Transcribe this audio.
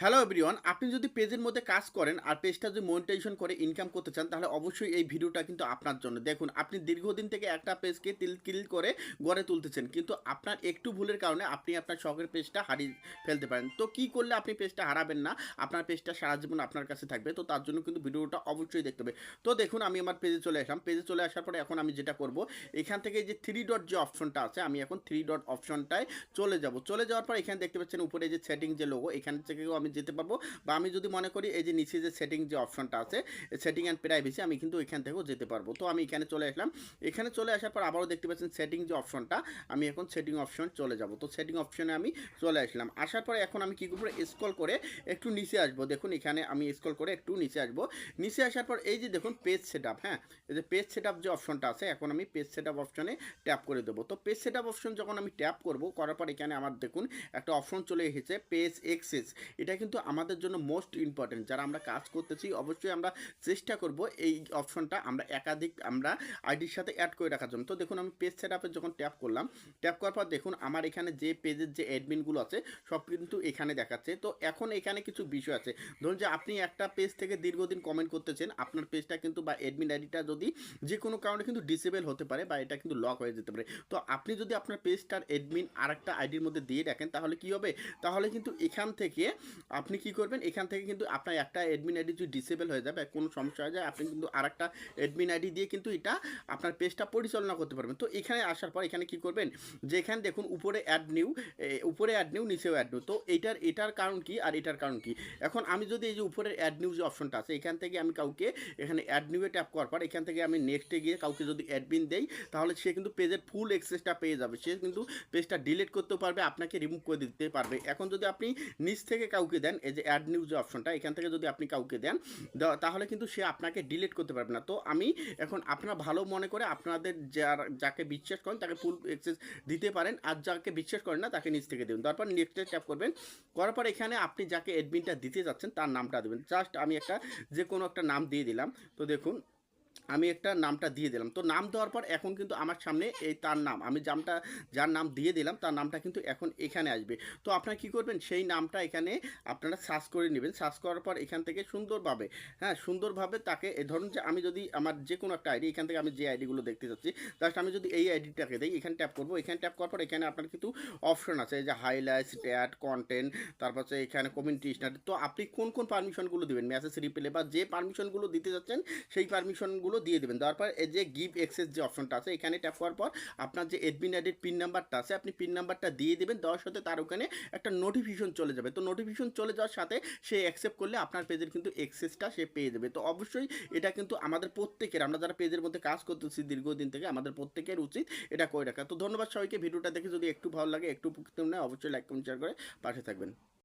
Hello everyone আপনি যদি পেজের মধ্যে কাজ করেন আর পেজটা যদি মনিটাইজেশন করে ইনকাম করতে চান, তাহলে অবশ্যই এই ভিডিওটা কিন্তু আপনার জন্য। দেখুন, আপনি দীর্ঘদিন থেকে একটা পেজকে তিল কিল করে গড়ে তুলতেছেন, কিন্তু আপনার একটু ভুলের কারণে আপনি আপনার শখের পেজটা হারিয়ে ফেলতে পারেন। তো কি করলে আপনি পেজটা হারাবেন না? আপনার পেজটা সারা জীবন আপনার কাছে থাকবে। তো তার জন্য কিন্তু ভিডিওটা অবশ্যই দেখতে হবে। তো দেখুন, আমি আমার পেজে চলে আসলাম। পেজে চলে আসার পরে এখন আমি যেটা করব, এখান থেকে যে থ্রি ডট যে অপশনটা আছে, আমি এখন থ্রি ডট অপশনটায় চলে যাব। চলে যাওয়ার পর এখানে দেখতে পাচ্ছেন উপরে যে সেটিং যে লোগো এখান থেকেও আমি যেতে পারব। বা আমি যদি মনে করি এই যে নিচে যে সেটিং যে অপশনটা আছে সেটিং অ্যান্ড প্রাইভেসি আমি কিন্তু এখান থেকেও যেতে পারব। তো আমি এখানে চলে আসলাম। এখানে চলে আসার পর আবারও দেখতে পাচ্ছেন সেটিং যে অপশনটা আমি এখন সেটিং অপশন চলে যাব। তো সেটিং অপশনে আমি চলে আসলাম। আসার পরে এখন আমি কী করব? স্ক্রল করে একটু নিচে আসব। দেখুন, এখানে আমি স্ক্রল করে একটু নিচে আসব। নিচে আসার পর এই যে দেখুন পেজ সেট হ্যাঁ? এই যে পেজ সেট যে অপশনটা আছে, এখন আমি পেজ সেট অপশনে ট্যাপ করে দেবো। তো পেজ সেট অপশন যখন আমি ট্যাপ করব, করার পর এখানে আমার দেখুন একটা অপশন চলে এসেছে পেজ এক্সেস এটা কিন্তু আমাদের জন্য মোস্ট ইম্পর্টেন্ট যারা আমরা কাজ করতেছি, অবশ্যই আমরা চেষ্টা করব এই অপশনটা আমরা একাধিক আমরা আইডির সাথে অ্যাড করে রাখার জন্য। তো দেখুন, আমি পেজ সেট আপে যখন ট্যাপ করলাম ট্যাপ করার পর দেখুন, আমার এখানে যে পেজের যে অ্যাডমিনগুলো আছে, সব কিন্তু এখানে দেখাচ্ছে। তো এখন এখানে কিছু বিষয় আছে। ধরুন যে আপনি একটা পেজ থেকে দীর্ঘদিন কমেন্ট করতেছেন, আপনার পেজটা কিন্তু বা অ্যাডমিন আইডিটা যদি যে কোনো কারণে কিন্তু ডিসেবল হতে পারে বা এটা কিন্তু লক হয়ে যেতে পারে। তো আপনি যদি আপনার পেজটার অ্যাডমিন আর একটা আইডির মধ্যে দিয়ে রাখেন তাহলে কি হবে? তাহলে কিন্তু এখান থেকে আপনি কি করবেন? এখান থেকে কিন্তু আপনার একটা অ্যাডমিন আইডি যদি ডিসেবল হয়ে যায় বা কোনো সমস্যা হয়ে যায়, আপনি কিন্তু আর একটা অ্যাডমিন আইডি দিয়ে কিন্তু এটা আপনার পেজটা পরিচালনা করতে পারবেন। তো এখানে আসার পর এখানে কি করবেন? যে এখানে দেখুন উপরে অ্যাড নিউ উপরে অ্যাড নিউ নিচেও অ্যাড নিউ তো এইটার এটার কারণ কি আর এটার কারণ কি? এখন আমি যদি এই যে উপরের অ্যাড নিউ যে অপশনটা আছে, এখান থেকে আমি কাউকে এখানে অ্যাড নিউয়ে ট্যাপ করার পর, এখান থেকে আমি নেক্সটে গিয়ে কাউকে যদি অ্যাডমিন দেই, তাহলে সে কিন্তু পেজের ফুল এক্সেসটা পেয়ে যাবে। সে কিন্তু পেজটা ডিলিট করতেও পারবে, আপনাকে রিমুভ করে দিতে পারবে। এখন যদি আপনি নিচ থেকে কাউকে দেন, এই যে অ্যাড নিউ যে অপশনটা এখান থেকে যদি আপনি কাউকে দেন তাহলে কিন্তু সে আপনাকে ডিলিট করতে পারবে না। তো আমি এখন আপনারা ভালো মনে করে আপনাদের যার, যাকে বিশ্বাস করেন, তাকে ফুল এক্সেস দিতে পারেন, আর যাকে বিশ্বাস করেন না, তাকে নিচ থেকে দেবেন তারপর নেক্সটে ট্যাপ করবেন, করার পর এখানে আপনি যাকে অ্যাডমিনটা দিতে যাচ্ছেন, তার নামটা দেবেন। জাস্ট আমি একটা যে কোনো একটা নাম দিয়ে দিলাম। তো দেখুন আমি একটা নামটা দিয়ে দিলাম। তো নাম দেওয়ার পর এখন কিন্তু আমার সামনে এই তার নাম, আমি জামটা, যার নাম দিয়ে দিলাম, তার নামটা কিন্তু এখন এখানে আসবে। তো আপনারা কী করবেন, সেই নামটা এখানে আপনারা সার্চ করে নেবেন। সার্চ করার পর এখান থেকে সুন্দরভাবে হ্যাঁ সুন্দরভাবে তাকে, এ ধরুন যে আমি যদি আমার যে কোনো একটা আইডি এখান থেকে আমি যে আইডিগুলো দেখতে চাচ্ছি জাস্ট আমি যদি এই আইডিটাকে দিই, এখানে ট্যাপ করব। এখানে ট্যাপ করার পর এখানে আপনার কিন্তু অপশন আছে যে হাইলাইটস অ্যাড কন্টেন্ট তারপর হচ্ছে এখানে কমিউনিটি স্টার্ট তো আপনি কোন কোন পারমিশনগুলো দেবেন? মেসেজ রিপ্লে বা যে পারমিশনগুলো দিতে যাচ্ছেন সেই পারমিশনগুলো দিয়ে দেবেন। দেওয়ার পর এই যে গিভ এক্সেস যে অপশনটা আছে, এখানে ট্যাপ করার পর আপনার যে এডমিন আইডির পিন নাম্বারটা আছে, আপনি পিন নাম্বারটা দিয়ে দেবেন, দেওয়ার সাথে তার ওখানে একটা নোটিফিকেশন চলে যাবে। তো নোটিফিকেশন চলে যাওয়ার সাথে সে অ্যাকসেপ্ট করলে আপনার পেজের কিন্তু এক্সেসটা সে পেয়ে যাবে। তো অবশ্যই এটা কিন্তু আমাদের প্রত্যেকের, আমরা যারা পেজের মধ্যে কাজ করতেছি দীর্ঘদিন থেকে, আমাদের প্রত্যেকের উচিত এটা করে রাখা। তো ধন্যবাদ সবাইকে, ভিডিওটা দেখে যদি একটু ভালো লাগে, একটু উপকৃত নেয় অবশ্যই লাইক কমেন্ট শেয়ার করে পাশে থাকবেন।